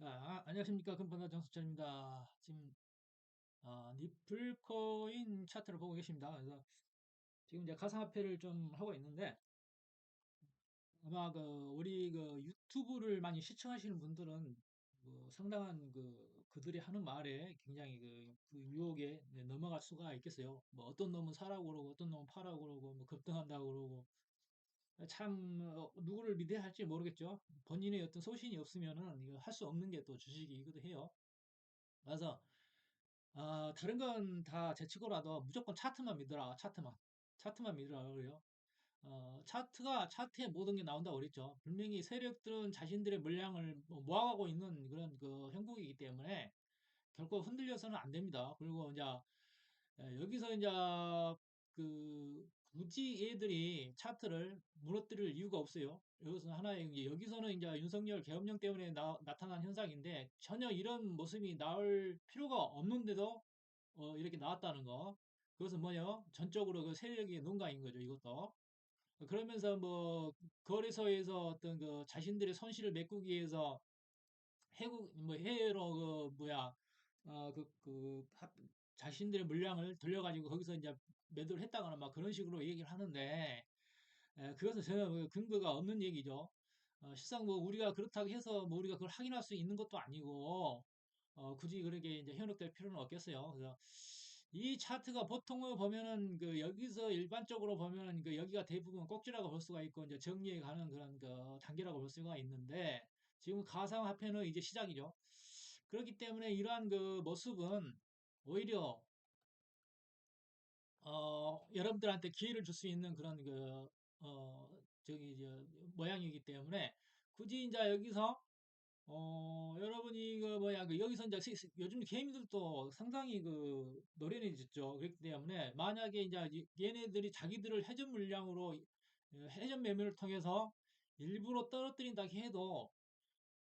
자, 아, 안녕하십니까. 금판사 정수철입니다. 지금, 아, 니플코인 차트를 보고 계십니다. 그래서 지금 이제 가상화폐를 좀 하고 있는데, 아마 그, 우리 그 유튜브를 많이 시청하시는 분들은 뭐 상당한 그, 그들이 하는 말에 굉장히 그, 그 유혹에 네, 넘어갈 수가 있겠어요. 뭐 어떤 놈은 사라고 그러고, 어떤 놈은 파라고 그러고, 뭐 급등한다고 그러고, 참, 어, 누구를 믿어야 할지 모르겠죠. 본인의 어떤 소신이 없으면은 이거 할 수 없는 게 또 주식이기도 해요. 그래서 아, 다른 건 다 제치고라도 무조건 차트만 믿어라. 차트만. 차트만 믿으라 그래요. 어, 차트가 차트에 모든 게 나온다고 그랬죠. 분명히 세력들은 자신들의 물량을 뭐 모아가고 있는 그런 그 형국이기 때문에 결코 흔들려서는 안 됩니다. 그리고 이제 예, 여기서 이제 그 굳이 얘들이 차트를 무너뜨릴 이유가 없어요. 여기서 하나의 이제 여기서는 이제 윤석열 계엄령 때문에 나, 나타난 현상인데 전혀 이런 모습이 나올 필요가 없는데도 어, 이렇게 나왔다는 거. 그것은 뭐냐? 전적으로 그 세력의 농간인 거죠, 이것도. 그러면서 뭐 거래소에서 어떤 그 자신들의 손실을 메꾸기 위해서 해국 뭐 해외로 그 뭐야 어그 그 자신들의 물량을 돌려가지고 거기서 이제 매도를 했다거나 막 그런 식으로 얘기를 하는데 에, 그것은 전혀 그 근거가 없는 얘기죠. 어, 실상 뭐 우리가 그렇다고 해서 뭐 우리가 그걸 확인할 수 있는 것도 아니고 어, 굳이 그렇게 이제 현혹될 필요는 없겠어요. 그래서 이 차트가 보통을 보면은 그 여기서 일반적으로 보면은 그 여기가 대부분 꼭지라고 볼 수가 있고 이제 정리해 가는 그런 그 단계라고 볼 수가 있는데 지금 가상화폐는 이제 시작이죠. 그렇기 때문에 이러한 그 모습은 오히려 어, 여러분들한테 기회를 줄 수 있는 그런 그, 어, 저기, 저, 모양이기 때문에 굳이 이제 여기서 어, 여러분이 그 뭐야 그 여기서 이제 요즘 개미들도 상당히 그 노련해졌죠. 그렇기 때문에 만약에 이제 이- 얘네들이 자기들을 해전 물량으로 어, 해전 매매를 통해서 일부러 떨어뜨린다 해도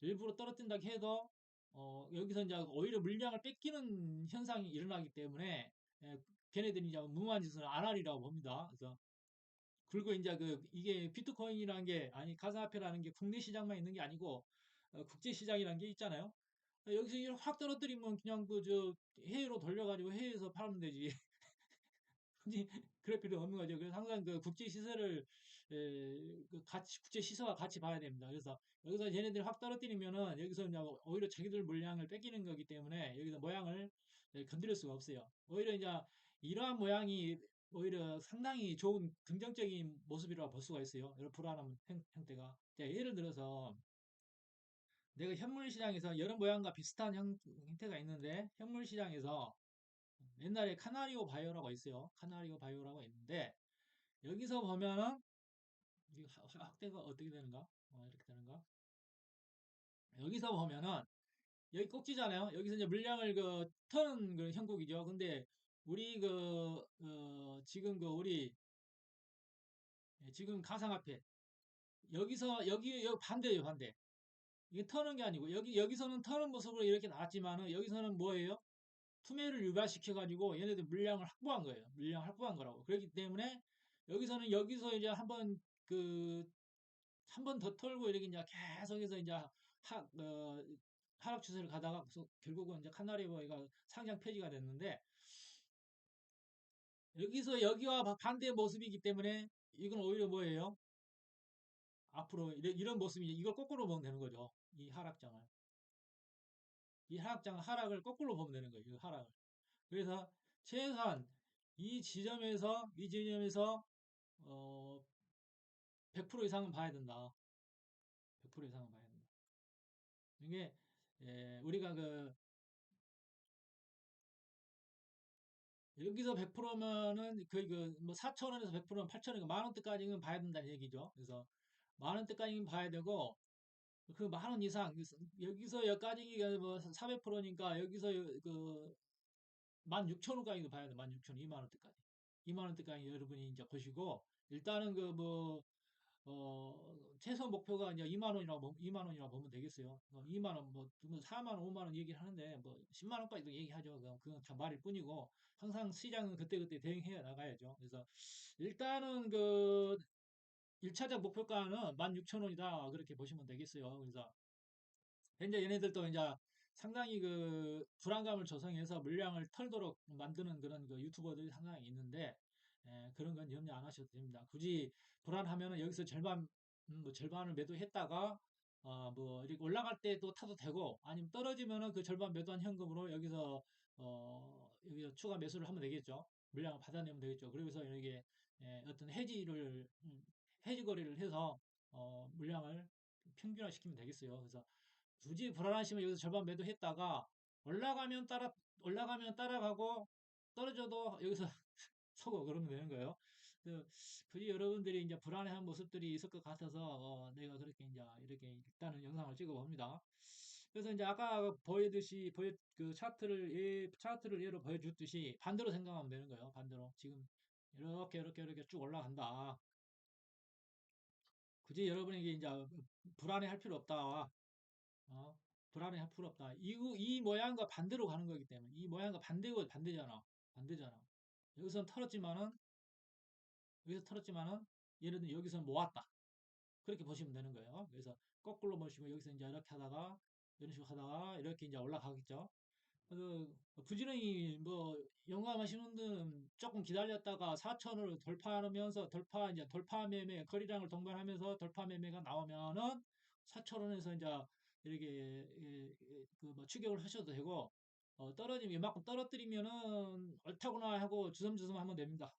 일부러 떨어뜨린다 해도 어, 여기서 이제 오히려 물량을 뺏기는 현상이 일어나기 때문에 예, 걔네들이 이제 무모한 짓을 안 하리라고 봅니다. 그래서 그리고 이제 그 이게 비트코인이라는 게 아니 가상화폐라는 게 국내 시장만 있는 게 아니고 어, 국제 시장이라는 게 있잖아요. 어, 여기서 이렇게 확 떨어뜨리면 그냥 그 저 해외로 돌려가지고 해외에서 팔면 되지. 그럴 필요 없는 거죠. 그래서 항상 그 국제 시세를 같이 국제 시세와 같이 봐야 됩니다. 그래서 여기서 얘네들이 확 떨어뜨리면은 여기서 이제 오히려 자기들 물량을 뺏기는 거기 때문에 여기서 모양을 에, 건드릴 수가 없어요. 오히려 이제 이러한 모양이 오히려 상당히 좋은 긍정적인 모습이라고 볼 수가 있어요. 이런 불안한 형, 형태가. 자, 예를 들어서 내가 현물 시장에서 여러 모양과 비슷한 형, 형태가 있는데 현물 시장에서 옛날에 카나리오 바이오라고 있어요. 카나리오 바이오라고 있는데 여기서 보면은 확대가 어떻게 되는가? 어, 이렇게 되는가? 여기서 보면은 여기 꼭지잖아요. 여기서 이제 물량을 그 터는 그 형국이죠. 근데 우리 그 어, 지금 그 우리 예, 지금 가상화폐 여기서 여기 여기 반대예요, 반대. 이게 터는 게 아니고 여기 여기서는 터는 모습으로 이렇게 나왔지만은 여기서는 뭐예요? 투매를 유발시켜 가지고 얘네들 물량을 확보한 거예요. 물량 확보한 거라고. 그렇기 때문에 여기서는 여기서 이제 한번 그 한 번 더 털고 이렇게 이제 계속해서 이제 하, 어, 하락 추세를 가다가 그 결국은 이제 카나리보이가 상장 폐지가 됐는데 여기서 여기와 반대의 모습이기 때문에 이건 오히려 뭐예요? 앞으로 이런, 이런 모습이 이걸 거꾸로 보면 되는 거죠. 이 하락장을. 이 하락장 하락을 거꾸로 보면 되는 거예요. 이 하락을. 그래서 최소한 이 지점에서 이 지점에서 어, 100% 이상은 봐야 된다. 100% 이상은 봐야 된다. 이게 예, 우리가 그 여기서 100%면은 거의 그뭐 4천 원에서 100%면 8천 원, 만 원대까지는 봐야 된다는 얘기죠. 그래서 만 원대까지는 봐야 되고 그 만 원 이상 여기서 여기까지 뭐 400%니까 여기서 그 16,000원까지도 봐야 돼. 16,000원, 2만 원대까지. 2만 원대까지 여러분이 이제 보시고 일단은 그 뭐 어 최소 목표가 이제 2만 원이라고 2만 원이라고 보면 되겠어요. 뭐 2만 원, 뭐 4만 원, 5만 원 얘기를 하는데 뭐 10만 원까지도 얘기하죠. 그건 그건 참 말일 뿐이고 항상 시장은 그때그때 대응해 나가야죠. 그래서 일단은 그 1차적 목표가는 16,000원이다. 그렇게 보시면 되겠어요. 그래서 이제 얘네들도 이제 상당히 그 불안감을 조성해서 물량을 털도록 만드는 그런 그 유튜버들이 상당히 있는데 예, 그런 건 염려 안 하셔도 됩니다. 굳이 불안하면은 여기서 절반 음, 뭐 절반을 매도했다가 어, 뭐 이렇게 올라갈 때 또 타도 되고 아니면 떨어지면은 그 절반 매도한 현금으로 여기서 어 여기서 추가 매수를 하면 되겠죠. 물량을 받아내면 되겠죠. 그러면서 이게 예, 어떤 해지를 음, 해지 거래를 해서 어, 물량을 평균화 시키면 되겠어요. 그래서 굳이 불안하시면 여기서 절반 매도했다가 올라가면 따라 올라가면 따라가고 떨어져도 여기서 사고 그러면 되는 거예요. 그 굳이 여러분들이 이제 불안해한 모습들이 있을 것 같아서 어, 내가 그렇게 이제 이렇게 일단은 영상을 찍어 봅니다. 그래서 이제 아까 보여듯이 보여 그 차트를 예, 차트를 예로 보여줬듯이 반대로 생각하면 되는 거예요. 반대로 지금 이렇게 이렇게 이렇게 쭉 올라간다. 굳이 여러분에게 이제 불안해 할 필요 없다. 어? 불안해 할 필요 없다. 이, 이 모양과 반대로 가는 거기 때문에 이 모양과 반대고 반대잖아. 반대잖아. 여기서는 털었지만은 여기서 털었지만은 예를 들면 여기서는 모았다. 그렇게 보시면 되는 거예요. 그래서 거꾸로 보시면 여기서 이제 이렇게 하다가 이런 식으로 하다가 이렇게 이제 올라가겠죠. 그래서 부지런히 뭐 영감하시는 분들은 조금 기다렸다가 4천을 돌파하면서 돌파 이제 돌파 매매 거리량을 동반하면서 돌파 매매가 나오면은 4천 원에서 이제 이렇게 그 뭐 추격을 하셔도 되고 어 떨어지면 이만큼 떨어뜨리면은 옳다구나 하고 주섬주섬 하면 됩니다.